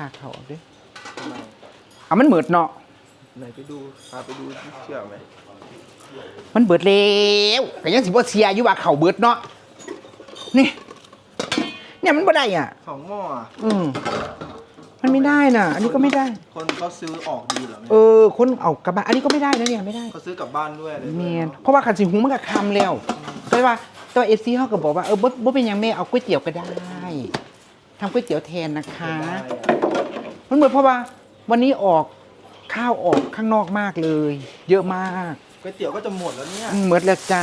ค่าเขาเอาดิทำไมเอามันเหมิดเนาะไหนไปดูพาไปดูที่เชื่อไหมมันเบิดแล้วก็ยังสิบ่เสียอยู่ว่าเขาเบิดเนาะนี่ เนี่ยมันบ่ได้อะ ของหม้ออะอืมมันไม่ได้น่ะ อันนี้ก็ไม่ได้ คนเขาซื้อออกดีเหรอเอเนี่ยอคนเอากลับบ้านอันนี้ก็ไม่ได้นะเนี่ยไม่ได้ เขาซื้อกลับบ้านด้วยเลยเมียนเพราะว่าคันสิหุงมันก็คำแล้วแต่ว่าตัวเอซีเขาก็บอกว่าเออบ่บ่เป็นหยังแม่เอาก๋วยเตี๋ยวก็ได้ทำก๋วยเตี๋ยวแทนนะคะ ได้อะ มันเหมือนเพราะว่า วันนี้ออกข้าวออกข้างนอกมากเลย เยอะมากก๋วยเตี๋ยวก็จะหมดแล้วเนี่ยอืมเหมือนแล้วจ้า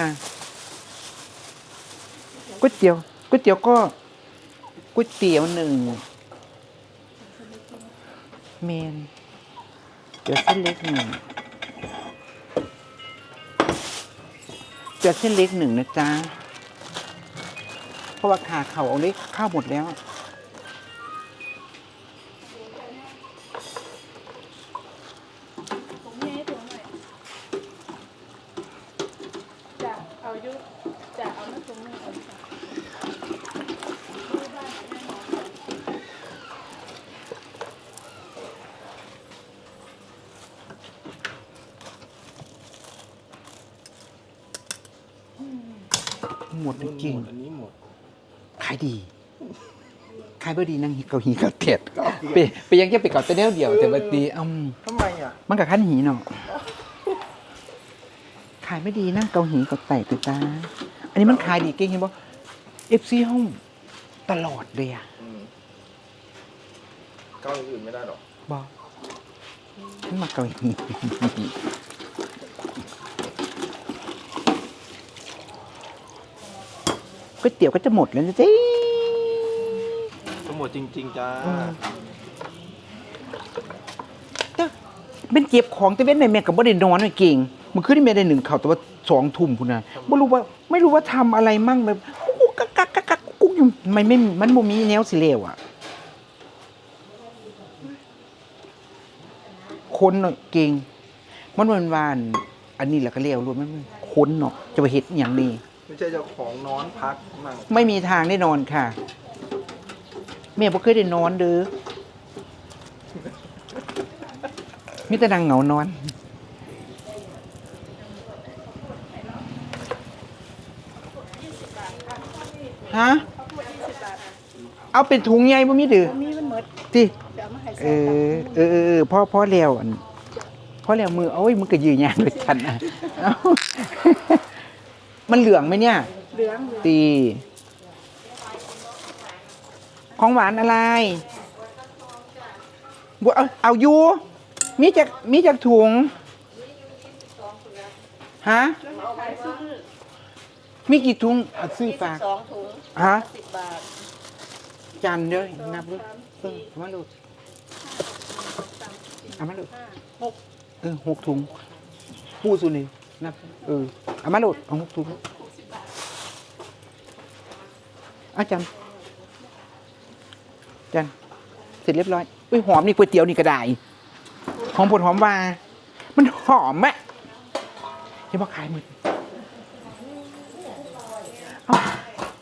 ก๋วยเตี๋ยวก๋วยเตี๋ยวก็ก๋วยเตี๋ยวหนึ่งเมนเดี๋ยวเส้นเล็กหนึ่งเดี๋ยวเส้นเล็กหนึ่งนะจ๊ะเพราะว่าขาเขาเอาเล็กข้าวหมดแล้ว หมดจริงหมดอันนี้หมดๆขายดี ขายบ่ดีนั่งหิเกาหีเกาเต็ดไปไปยังจะไปเกาแต่แนวเดียวแต่บัดนี้อืมทำไมอะมันกับขั้นหีเนาะขายไม่ดีนั่งเกาหีเกาไต่ตัวตา อันนี้มันขายดีเก่งเห็นบ่เอฟซีห้องตลอดเลยอะอืมเก้าอย่างอื่นไม่ได้หรอกบอกฉัน มาเกาหีก๋วยเตี๋ยวก็จะหมดแล้วนะจ๊จะหมดจริง ๆจ้าเป็นเก็บของแต่เว้นในแม่กับบ่ได้นอนน่ะเก่งมันขึ้นแม่ได้หนึ่งข่าวแต่ว่าสองทุ่มพุ่นน่ะบ่รู้ว่าไม่รู้ว่าทำอะไรมั่งแบบกุ๊กกักกักกักกักกุ๊กอยู่มันไม่มันบ่มีแนวสิเลวอะ คนน่ะเก่งมันวันวานอันนี้แหละก็เรียกรวมมันคนเนาะจะไปเฮ็ดอหย่างนี้ไม่ใช่เจ้าของนอนพักมั่งไม่มีทางได้นอนค่ะแม่บ่เคยได้นอนเด้อมีแต่นางเหงานอนฮะเอาเป็นถุงใหญ่บ่มีดื้อผมมีมันหมดติจะ เออเออเออพ่อพ่อแล้วพ่อแล้วมือโอ้ยมึงก็ยืนยางด้วยกันอะมันเหลืองไหมเนี่ย เหลืองตี ของหวานอะไรบัวเอาเอายูมีจากมีจากถุงฮะมีกี่ถุงเอาซื้อฝากสองถุงฮะสิบบาทจานเด้อนับดูเออเอามาดู เอามาดูห้าหกเออหกถุงปูสุนีนับเออเอามาดูเอาหกถุงอาจารย์อาจารย์เสร็จเรียบร้อยอุ้ยหอมนี่ก๋วยเตี๋ยวนี่ก็ได้หอมผดหอมวามันหอมอะเห็นบอกขายหมดเอ้า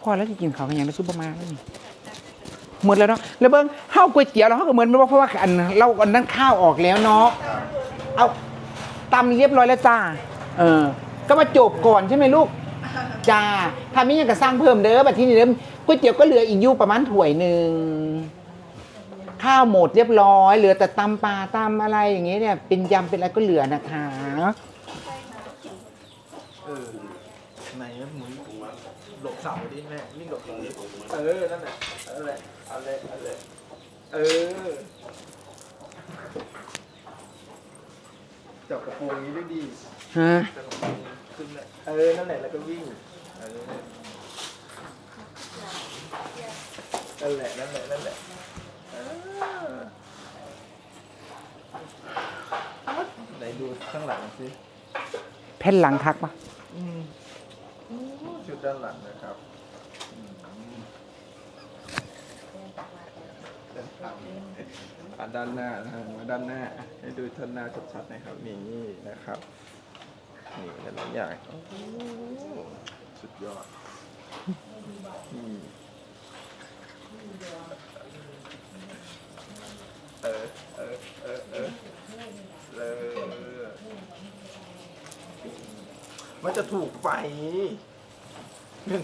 พอแล้วจะกินข้าวกันยังในซุปเปอร์มาร์เก็ตนี่ หมดแล้วเนาะแล้วเบิ้งข้าวก๋วยเตี๋ยวเราเขาก็เหมือนไม่ว่าเพราะว่าอันเราอันนั้นข้าวออกแล้วเนาะเอาตำเรียบร้อยแล้วจ้าเออ ก็มาจบก่อนใช่ไหมลูกจ้าถ้าไม่ยังก็สร้างเพิ่มเด้อแบัดที่นี่เด้อก๋วยเตี๋ยวก็เหลืออีกอยู่ประมาณถ้วยหนึ่งข้าวหมดเรียบร้อย เหลือแต่ตำปลาตำอะไรอย่างเงี้ยเนี่ยเป็นยำเป็นอะไรก็เหลือนะคะ ไหนนะหมุนหลบเสาดิแม่นี่งหลบเสาดิเออนั่นแหละเอาเลยเอาเลยเอาเลยเออจับกระโปรงนี้ด้วยดีฮะจับกระโปรงขึ้นเลยเออนั่นแหละแล้วก็วิ่งเออนั่นแหละนั่นแหละนั่นแหละเออไหนดูข้างหลังสิแผ่นหลังคักปะอืม ดด้านหลังนะครับอืมด้านหลังอะด้านหน้านะฮะมาด้านหน้า ให้ดูท่านหน้าชัดๆนะครับนี่นะครับ นี่หลายๆอย่างโอ้โหสุดยอดเออเออเออเออเออมันจะถูกไฟ Yeah.